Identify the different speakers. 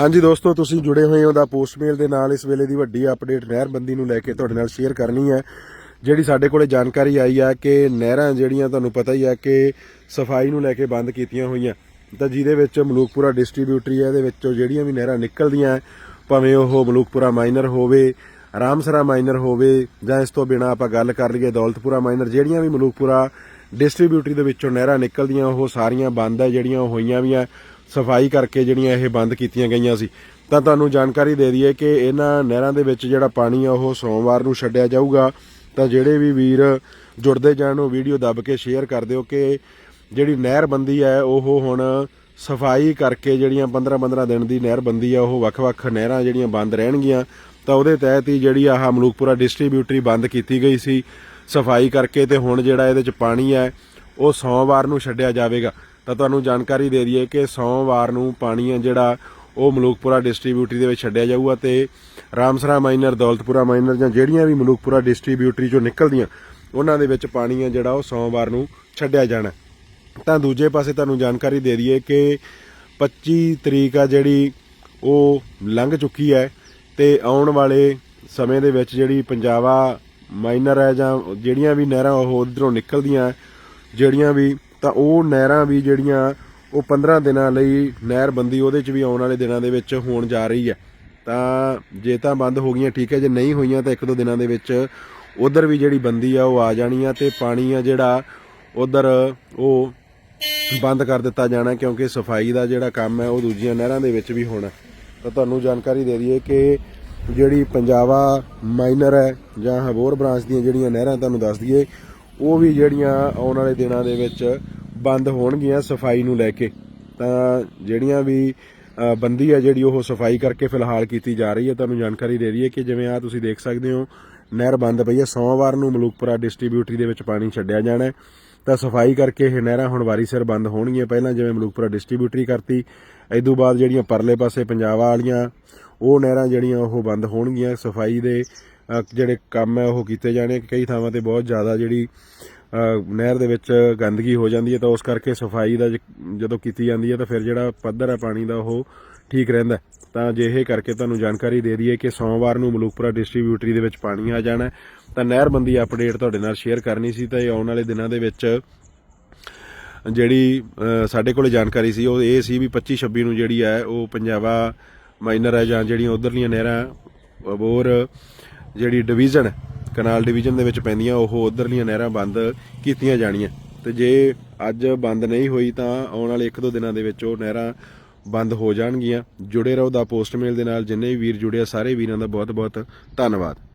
Speaker 1: ਹਾਂਜੀ ਦੋਸਤੋ, ਤੁਸੀਂ ਜੁੜੇ ਹੋਏ ਹੋ ਦਾ ਪੋਸਟਮੇਲ ਦੇ ਨਾਲ। ਇਸ ਵੇਲੇ ਦੀ ਵੱਡੀ ਅਪਡੇਟ ਨਹਿਰਬੰਦੀ ਨੂੰ ਲੈ ਕੇ ਤੁਹਾਡੇ ਨਾਲ ਸ਼ੇਅਰ ਕਰਨੀ ਹੈ। ਜਿਹੜੀ ਸਾਡੇ ਕੋਲੇ ਜਾਣਕਾਰੀ ਆਈ ਆ ਕਿ ਨਹਿਰਾਂ ਜਿਹੜੀਆਂ ਤੁਹਾਨੂੰ ਪਤਾ ਹੀ ਆ ਕਿ ਸਫ਼ਾਈ ਨੂੰ ਲੈ ਕੇ ਬੰਦ ਕੀਤੀਆਂ ਹੋਈਆਂ। ਤਾਂ ਜਿਹਦੇ ਵਿੱਚ ਮਲੂਕਪੁਰਾ ਡਿਸਟ੍ਰੀਬਿਊਟਰੀ ਹੈ, ਇਹਦੇ ਵਿੱਚੋਂ ਜਿਹੜੀਆਂ ਵੀ ਨਹਿਰਾਂ ਨਿਕਲਦੀਆਂ, ਭਾਵੇਂ ਉਹ ਮਲੂਕਪੁਰਾ ਮਾਈਨਰ ਹੋਵੇ, ਰਾਮਸਰਾ ਮਾਈਨਰ ਹੋਵੇ, ਜਾਂ ਇਸ ਤੋਂ ਬਿਨਾ ਆਪਾਂ ਗੱਲ ਕਰ ਲਈਏ ਦੌਲਤਪੁਰਾ ਮਾਈਨਰ ਜਿਹੜੀਆਂ ਵੀ ਮਲੂਕਪੁਰਾ ਡਿਸਟ੍ਰੀਬਿਊਟਰੀ ਦੇ ਵਿੱਚੋਂ ਨਹਿਰਾਂ ਨਿਕਲਦੀਆਂ, ਉਹ ਸਾਰੀਆਂ ਬੰਦ ਹੈ, ਜਿਹੜੀਆਂ ਉਹ ਹੋਈਆਂ ਵੀ ਆ। ਸਫ਼ਾਈ ਕਰਕੇ ਜਿਹੜੀਆਂ ਇਹ ਬੰਦ ਕੀਤੀਆਂ ਗਈਆਂ ਸੀ। ਤਾਂ ਤੁਹਾਨੂੰ ਜਾਣਕਾਰੀ ਦੇ ਦਈਏ ਕਿ ਇਹਨਾਂ ਨਹਿਰਾਂ ਦੇ ਵਿੱਚ ਜਿਹੜਾ ਪਾਣੀ ਆ, ਉਹ ਸੋਮਵਾਰ ਨੂੰ ਛੱਡਿਆ ਜਾਊਗਾ। ਤਾਂ ਜਿਹੜੇ ਵੀ ਵੀਰ ਜੁੜਦੇ ਜਾਣ, ਉਹ ਵੀਡੀਓ ਦੱਬ ਕੇ ਸ਼ੇਅਰ ਕਰ ਦਿਓ ਕਿ ਜਿਹੜੀ ਨਹਿਰਬੰਦੀ ਹੈ, ਉਹ ਹੁਣ ਸਫ਼ਾਈ ਕਰਕੇ ਜਿਹੜੀਆਂ 15-15 ਦਿਨ ਦੀ ਨਹਿਰਬੰਦੀ ਆ, ਉਹ ਵੱਖ-ਵੱਖ ਨਹਿਰਾਂ ਜਿਹੜੀਆਂ ਬੰਦ ਰਹਿਣਗੀਆਂ। ਤਾਂ ਉਹਦੇ ਤਹਿਤ ਹੀ ਜਿਹੜੀ ਆਹ ਮਲੂਕਪੁਰਾ ਡਿਸਟ੍ਰੀਬਿਊਟਰੀ ਬੰਦ ਕੀਤੀ ਗਈ ਸੀ ਸਫ਼ਾਈ ਕਰਕੇ ਤੇ ਹੁਣ ਜਿਹੜਾ ਇਹਦੇ ਚ ਪਾਣੀ ਹੈ, ਉਹ ਸੋਮਵਾਰ ਨੂੰ ਛੱਡਿਆ ਜਾਵੇਗਾ। ਤਾਂ ਤੁਹਾਨੂੰ ਜਾਣਕਾਰੀ ਦੇ ਦਈਏ ਕਿ ਸੋਮਵਾਰ ਨੂੰ ਪਾਣੀ ਹੈ ਜਿਹੜਾ ਉਹ ਮਲੂਕਪੁਰਾ ਡਿਸਟ੍ਰੀਬਿਊਟਰੀ ਦੇ ਵਿੱਚ ਛੱਡਿਆ ਜਾਊਗਾ ਤੇ ਰਾਮਸਰਾ ਮਾਈਨਰ, ਦੌਲਤਪੁਰਾ ਮਾਈਨਰ ਜਾਂ ਜਿਹੜੀਆਂ ਵੀ ਮਲੂਕਪੁਰਾ ਡਿਸਟ੍ਰੀਬਿਊਟਰੀ ਚੋਂ ਨਿਕਲਦੀਆਂ, ਉਹਨਾਂ ਦੇ ਵਿੱਚ ਪਾਣੀ ਹੈ ਜਿਹੜਾ ਉਹ ਸੋਮਵਾਰ ਨੂੰ ਛੱਡਿਆ ਜਾਣਾ ਤਾਂ ਦੂਜੇ ਪਾਸੇ ਤੁਹਾਨੂੰ ਜਾਣਕਾਰੀ ਦੇ ਦਈਏ ਕਿ 25 ਤਰੀਕ ਆ ਜਿਹੜੀ ਉਹ ਲੰਘ ਚੁੱਕੀ ਹੈ ਤੇ ਆਉਣ ਵਾਲੇ ਸਮੇਂ ਦੇ ਵਿੱਚ ਜਿਹੜੀ ਪੰਜਾਬਾ ਮਾਈਨਰ ਹੈ ਜਾਂ ਜਿਹੜੀਆਂ ਵੀ ਨਹਿਰਾਂ ਉਹ ਉਧਰੋਂ ਨਿਕਲਦੀਆਂ, ਜਿਹੜੀਆਂ ਵੀ ਤਾਂ ਉਹ ਨਹਿਰਾਂ ਵੀ ਜਿਹੜੀਆਂ ਉਹ 15 ਦਿਨਾਂ ਲਈ ਨਹਿਰ ਬੰਦੀ ਉਹਦੇ ਚ ਵੀ ਆਉਣ ਵਾਲੇ ਦਿਨਾਂ ਦੇ ਵਿੱਚ ਹੋਣ ਜਾ ਰਹੀ ਹੈ। ਤਾਂ ਜੇ ਤਾਂ ਬੰਦ ਹੋ ਗਈਆਂ, ਠੀਕ ਹੈ, ਜੇ ਨਹੀਂ ਹੋਈਆਂ ਤਾਂ ਇੱਕ ਦੋ ਦਿਨਾਂ ਦੇ ਵਿੱਚ ਉਧਰ ਵੀ ਜਿਹੜੀ ਬੰਦੀ ਆ ਉਹ ਆ ਜਾਣੀ ਆ ਤੇ ਪਾਣੀ ਆ ਜਿਹੜਾ ਉਧਰ ਉਹ ਬੰਦ ਕਰ ਦਿੱਤਾ ਜਾਣਾ ਕਿਉਂਕਿ ਸਫ਼ਾਈ ਦਾ ਜਿਹੜਾ ਕੰਮ ਹੈ ਉਹ ਦੂਜੀਆਂ ਨਹਿਰਾਂ ਦੇ ਵਿੱਚ ਵੀ ਹੋਣਾ। ਤਾਂ ਤੁਹਾਨੂੰ ਜਾਣਕਾਰੀ ਦੇ ਦਈਏ ਕਿ ਜਿਹੜੀ ਪੰਜਾਬਾ ਮਾਈਨਰ ਹੈ ਜਾਂ ਹਬੋਰ ਬ੍ਰਾਂਚ ਦੀਆਂ ਜਿਹੜੀਆਂ ਨਹਿਰਾਂ ਤੁਹਾਨੂੰ ਦੱਸ ਦਈਏ, ਉਹ ਵੀ ਜਿਹੜੀਆਂ ਆਉਣ ਵਾਲੇ ਦਿਨਾਂ ਦੇ ਵਿੱਚ ਬੰਦ ਹੋਣਗੀਆਂ ਸਫ਼ਾਈ ਨੂੰ ਲੈ ਕੇ। ਤਾਂ ਜਿਹੜੀਆਂ ਵੀ ਬੰਦੀ ਆ ਜਿਹੜੀ ਉਹ ਸਫ਼ਾਈ ਕਰਕੇ ਫਿਲਹਾਲ ਕੀਤੀ ਜਾ ਰਹੀ ਹੈ। ਤੁਹਾਨੂੰ ਜਾਣਕਾਰੀ ਦੇ ਰਹੀ ਹੈ ਕਿ ਜਿਵੇਂ ਆ ਤੁਸੀਂ ਦੇਖ ਸਕਦੇ ਹੋ, ਨਹਿਰ ਬੰਦ ਪਈ ਹੈ। ਸੋਮਵਾਰ ਨੂੰ ਮਲੂਕਪੁਰਾ ਡਿਸਟ੍ਰੀਬਿਊਟਰੀ ਦੇ ਵਿੱਚ ਪਾਣੀ ਛੱਡਿਆ ਜਾਣਾ ਹੈ। ਤਾਂ ਸਫ਼ਾਈ ਕਰਕੇ ਇਹ ਨਹਿਰਾਂ ਹੁਣ ਵਾਰੀ ਸਿਰ ਬੰਦ ਹੋਣਗੀਆਂ। ਪਹਿਲਾਂ ਜਿਵੇਂ ਮਲੂਕਪੁਰਾ ਡਿਸਟ੍ਰੀਬਿਊਟਰੀ ਕਰਤੀ ਇਦੋਂ ਬਾਅਦ ਜਿਹੜੀਆਂ ਪਰਲੇ ਪਾਸੇ ਪੰਜਾਬ ਵਾਲੀਆਂ, ਉਹ ਨਹਿਰਾਂ ਜਿਹੜੀਆਂ ਉਹ ਬੰਦ ਹੋਣਗੀਆਂ। ਸਫ਼ਾਈ ਦੇ ਜਿਹੜੇ ਕੰਮ ਹੈ ਉਹ ਕੀਤੇ ਜਾਣੇ। ਕਈ ਥਾਵਾਂ ਤੇ ਬਹੁਤ ਜ਼ਿਆਦਾ ਜਿਹੜੀ ਨਹਿਰ ਦੇ ਵਿੱਚ ਗੰਦਗੀ ਹੋ ਜਾਂਦੀ ਹੈ ਤਾਂ ਉਸ ਕਰਕੇ ਸਫ਼ਾਈ ਦਾ ਜਦੋਂ ਕੀਤੀ ਜਾਂਦੀ ਹੈ ਤਾਂ ਫਿਰ ਜਿਹੜਾ ਪੱਧਰ ਹੈ ਪਾਣੀ ਦਾ ਉਹ ਠੀਕ ਰਹਿੰਦਾ ਤਾਂ ਜੇ ਇਹ ਕਰਕੇ ਤੁਹਾਨੂੰ ਜਾਣਕਾਰੀ ਦੇ ਦਈਏ ਕਿ ਸੋਮਵਾਰ ਨੂੰ ਮਲੂਕਪੁਰਾ ਡਿਸਟ੍ਰੀਬਿਊਟਰੀ ਦੇ ਵਿੱਚ ਪਾਣੀ ਆ ਜਾਣਾ ਤਾਂ ਨਹਿਰਬੰਦੀ ਅਪਡੇਟ ਤੁਹਾਡੇ ਨਾਲ ਸ਼ੇਅਰ ਕਰਨੀ ਸੀ ਤਾਂ ਇਹ ਆਉਣ ਵਾਲੇ ਦਿਨਾਂ ਦੇ ਵਿੱਚ ਜਿਹੜੀ ਸਾਡੇ ਕੋਲੇ ਜਾਣਕਾਰੀ ਸੀ, ਉਹ ਇਹ ਸੀ ਵੀ 25 26 ਨੂੰ ਜਿਹੜੀ ਹੈ ਉਹ ਪੰਜਾਬਾ ਮਾਈਨਰ ਹੈ ਜਾਂ ਜਿਹੜੀਆਂ ਉਧਰਲੀਆਂ ਨਹਿਰਾਂ ਬੋਰ ਜਿਹੜੀ ਡਿਵੀਜ਼ਨ ਕਨਾਲ ਡਿਵੀਜ਼ਨ ਦੇ ਵਿੱਚ ਪੈਂਦੀਆਂ, ਉਹ ਉਧਰਲੀਆਂ ਨਹਿਰਾਂ ਬੰਦ ਕੀਤੀਆਂ ਜਾਣੀਆਂ। ਤੇ ਜੇ ਅੱਜ ਬੰਦ ਨਹੀਂ ਹੋਈ ਤਾਂ ਆਉਣ ਵਾਲੇ 1-2 ਦਿਨਾਂ ਦੇ ਵਿੱਚ ਉਹ ਨਹਿਰਾਂ ਬੰਦ ਹੋ ਜਾਣਗੀਆਂ। ਜੁੜੇ ਰਹੋ ਦਾ ਪੋਸਟਮੇਲ ਦੇ ਨਾਲ। ਜਿੰਨੇ ਵੀ ਵੀਰ ਜੁੜੇ ਆ, ਸਾਰੇ ਵੀਰਾਂ ਦਾ ਬਹੁਤ-ਬਹੁਤ ਧੰਨਵਾਦ।